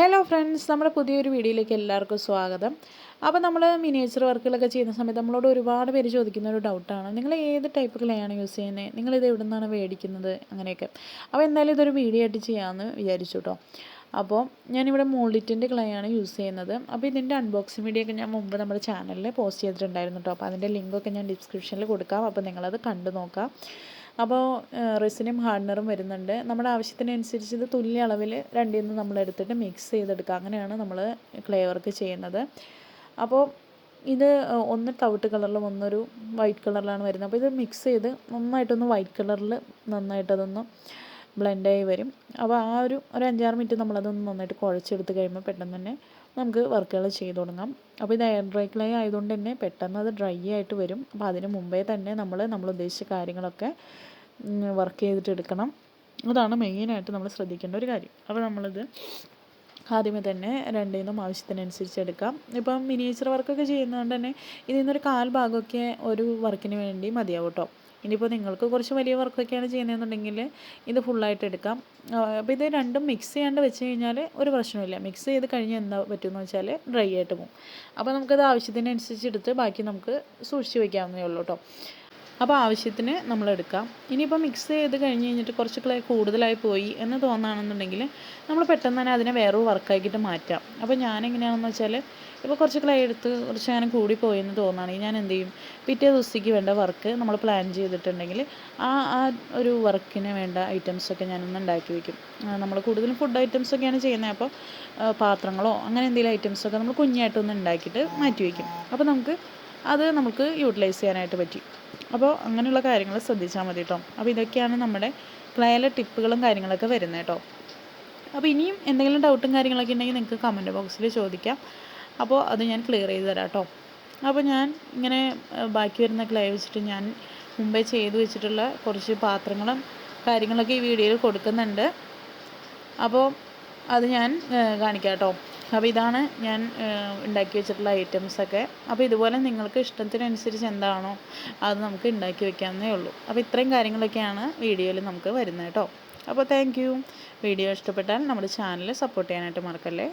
Hello friends നമ്മുടെ പുതിയൊരു വീഡിയോയിലേക്ക് എല്ലാവർക്കും സ്വാഗതം. അപ്പോൾ നമ്മൾ മിനിയേച്ചർ വർക്കുകളൊക്കെ ചെയ്യുന്ന സമയത്ത് നമ്മളോട് ഒരുപാട് പേര് ചോദിക്കുന്ന ഒരു ഡൗട്ടാണ് നിങ്ങൾ ഏത് ടൈപ്പ് ക്ലേയാണ് യൂസ് ചെയ്യുന്നത് നിങ്ങളിത് എവിടെ നിന്നാണ് മേടിക്കുന്നത്? അങ്ങനെയൊക്കെ. അപ്പോൾ എന്തായാലും ഇതൊരു വീഡിയോ ആയിട്ട് ചെയ്യാമെന്ന് വിചാരിച്ചു കേട്ടോ അപ്പോൾ ഞാനിവിടെ മോൾഡിറ്റിന്റെ ക്ലേയാണ് യൂസ് ചെയ്യുന്നത്. അപ്പോൾ ഇതിന്റെ അൺബോക്സിംഗ് വീഡിയോ ഒക്കെ ഞാൻ മുമ്പ് നമ്മുടെ ചാനലിൽ പോസ്റ്റ് ചെയ്തിട്ടുണ്ടായിരുന്നു കേട്ടോ അപ്പോൾ അതിന്റെ ലിങ്കൊക്കെ ഞാൻ ഡിസ്ക്രിപ്ഷനിൽ കൊടുക്കാം. അപ്പോൾ നിങ്ങളത് കണ്ടു നോക്കാം. അപ്പോൾ റെസിനും ഹാർഡ്നറും വരുന്നുണ്ട്. നമ്മുടെ ആവശ്യത്തിനനുസരിച്ച് ഇത് തുല്യ അളവിൽ രണ്ടിൽ നിന്ന് നമ്മൾ എടുത്തിട്ട് മിക്സ് ചെയ്തെടുക്കുക അങ്ങനെയാണ് നമ്മൾ ക്ലേ വർക്ക് ചെയ്യുന്നത്. അപ്പോൾ ഇത് ഒന്ന് തവിട്ട് കളറിലും ഒന്നൊരു വൈറ്റ് കളറിലാണ് വരുന്നത്. അപ്പോൾ ഇത് മിക്സ് ചെയ്ത് നന്നായിട്ടൊന്ന് വൈറ്റ് കളറിൽ നന്നായിട്ട് അതൊന്ന് ബ്ലെൻഡായി വരും. അപ്പോൾ ആ ഒരു ഒരു അഞ്ചാറ് മിനിറ്റ് നമ്മളതൊന്ന് നന്നായിട്ട് കുഴച്ചെടുത്ത് കഴിയുമ്പോൾ പെട്ടെന്ന് തന്നെ നമുക്ക് വർക്കുകൾ ചെയ്തു തുടങ്ങാം. അപ്പോൾ ഇത് എയർ ഡ്രൈ ക്ലേ ആയതുകൊണ്ട് തന്നെ പെട്ടെന്ന് അത് ഡ്രൈ ആയിട്ട് വരും. അപ്പോൾ അതിന് മുമ്പേ തന്നെ നമ്മൾ നമ്മൾ ഉദ്ദേശിച്ച കാര്യങ്ങളൊക്കെ വർക്ക് ചെയ്തിട്ട് എടുക്കണം. അതാണ് മെയിനായിട്ട് നമ്മൾ ശ്രദ്ധിക്കേണ്ട ഒരു കാര്യം. അപ്പോൾ നമ്മളിത് ആദ്യമേ തന്നെ രണ്ടിൽ നിന്നും ആവശ്യത്തിനനുസരിച്ച് എടുക്കാം. ഇപ്പം മിനിയേച്ചർ വർക്കൊക്കെ ചെയ്യുന്നതുകൊണ്ട് തന്നെ ഇതിൽ നിന്നൊരു കാൽ ഭാഗമൊക്കെ ഒരു വർക്കിന് വേണ്ടി മതിയാവും കേട്ടോ. ഇനിയിപ്പോൾ നിങ്ങൾക്ക് കുറച്ച് വലിയ വർക്കൊക്കെയാണ് ചെയ്യുന്നതെന്നുണ്ടെങ്കിൽ ഇത് ഫുള്ളായിട്ട് എടുക്കാം. അപ്പോൾ ഇത് രണ്ടും മിക്സ് ചെയ്യാണ്ട് വെച്ച് കഴിഞ്ഞാൽ ഒരു പ്രശ്നമില്ല മിക്സ് ചെയ്ത് കഴിഞ്ഞ് എന്താ പറ്റുമെന്ന് വെച്ചാൽ ഡ്രൈ ആയിട്ട് പോകും. അപ്പോൾ നമുക്കത് ആവശ്യത്തിനനുസരിച്ച് എടുത്ത് ബാക്കി നമുക്ക് സൂക്ഷിച്ച് വയ്ക്കാവുന്നേ ഉള്ളൂ കേട്ടോ അപ്പോൾ ആവശ്യത്തിന് നമ്മൾ എടുക്കാം. ഇനിയിപ്പോൾ മിക്സ് ചെയ്ത് കഴിഞ്ഞ് കഴിഞ്ഞിട്ട് കുറച്ച് ക്ലേ കൂടുതലായി പോയി എന്ന് തോന്നുകയാണെന്നുണ്ടെങ്കിൽ നമ്മൾ പെട്ടെന്ന് തന്നെ അതിനെ വേറൊരു വർക്കാക്കിയിട്ട് മാറ്റാം. അപ്പോൾ ഞാൻ എങ്ങനെയാണെന്ന് വെച്ചാൽ ഇപ്പോൾ കുറച്ച് ക്ലേ എടുത്ത് കുറച്ച് കൂടി കൂടിപ്പോയി എന്ന് തോന്നുകയാണെങ്കിൽ ഞാൻ എന്ത് ചെയ്യും? പിറ്റേ ദിവസത്തേക്ക് വേണ്ട വർക്ക് നമ്മൾ പ്ലാൻ ചെയ്തിട്ടുണ്ടെങ്കിൽ ആ ആ ഒരു വർക്കിന് വേണ്ട ഐറ്റംസൊക്കെ ഞാനൊന്ന് ഉണ്ടാക്കി വയ്ക്കും നമ്മൾ കൂടുതലും ഫുഡ് ഐറ്റംസൊക്കെയാണ് ചെയ്യുന്നത് അപ്പോൾ പാത്രങ്ങളോ അങ്ങനെ എന്തെങ്കിലും ഐറ്റംസൊക്കെ നമ്മൾ കുഞ്ഞായിട്ടൊന്ന് ഉണ്ടാക്കിയിട്ട് മാറ്റി വയ്ക്കും അപ്പോൾ നമുക്ക് അത് നമുക്ക് യൂട്ടിലൈസ് ചെയ്യാനായിട്ട് പറ്റി. അപ്പോൾ അങ്ങനെയുള്ള കാര്യങ്ങൾ ശ്രദ്ധിച്ചാൽ മതി കേട്ടോ അപ്പോൾ ഇതൊക്കെയാണ് നമ്മുടെ ക്ലയല ടിപ്പുകളും കാര്യങ്ങളൊക്കെ വരുന്നത് കേട്ടോ അപ്പോൾ ഇനിയും എന്തെങ്കിലും ഡൗട്ടും കാര്യങ്ങളൊക്കെ ഉണ്ടെങ്കിൽ നിങ്ങൾക്ക് കമന്റ് ബോക്സിൽ ചോദിക്കാം. അപ്പോൾ അത് ഞാൻ ക്ലിയർ ചെയ്ത് തരാം കേട്ടോ അപ്പോൾ ഞാൻ ഇങ്ങനെ ബാക്കി വരുന്ന ക്ലേ വെച്ചിട്ട് ഞാൻ മുമ്പേ ചെയ്തു വെച്ചിട്ടുള്ള കുറച്ച് പാത്രങ്ങളും കാര്യങ്ങളൊക്കെ ഈ വീഡിയോയിൽ കൊടുക്കുന്നുണ്ട്. അപ്പോൾ അത് ഞാൻ കാണിക്കാം കേട്ടോ അപ്പോൾ ഇതാണ് ഞാൻ ഉണ്ടാക്കി വെച്ചിട്ടുള്ള ഐറ്റംസൊക്കെ അപ്പോൾ ഇതുപോലെ നിങ്ങൾക്ക് ഇഷ്ടത്തിനനുസരിച്ച് എന്താണോ അത് നമുക്ക് ഉണ്ടാക്കി വെക്കാവുന്നേ ഉള്ളൂ. അപ്പോൾ ഇത്രയും കാര്യങ്ങളൊക്കെയാണ് വീഡിയോയിൽ നമുക്ക് വരുന്നത് കേട്ടോ. അപ്പോൾ താങ്ക് വീഡിയോ ഇഷ്ടപ്പെട്ടാൽ നമ്മുടെ ചാനൽ സപ്പോർട്ട് ചെയ്യാനായിട്ട് മറക്കല്ലേ?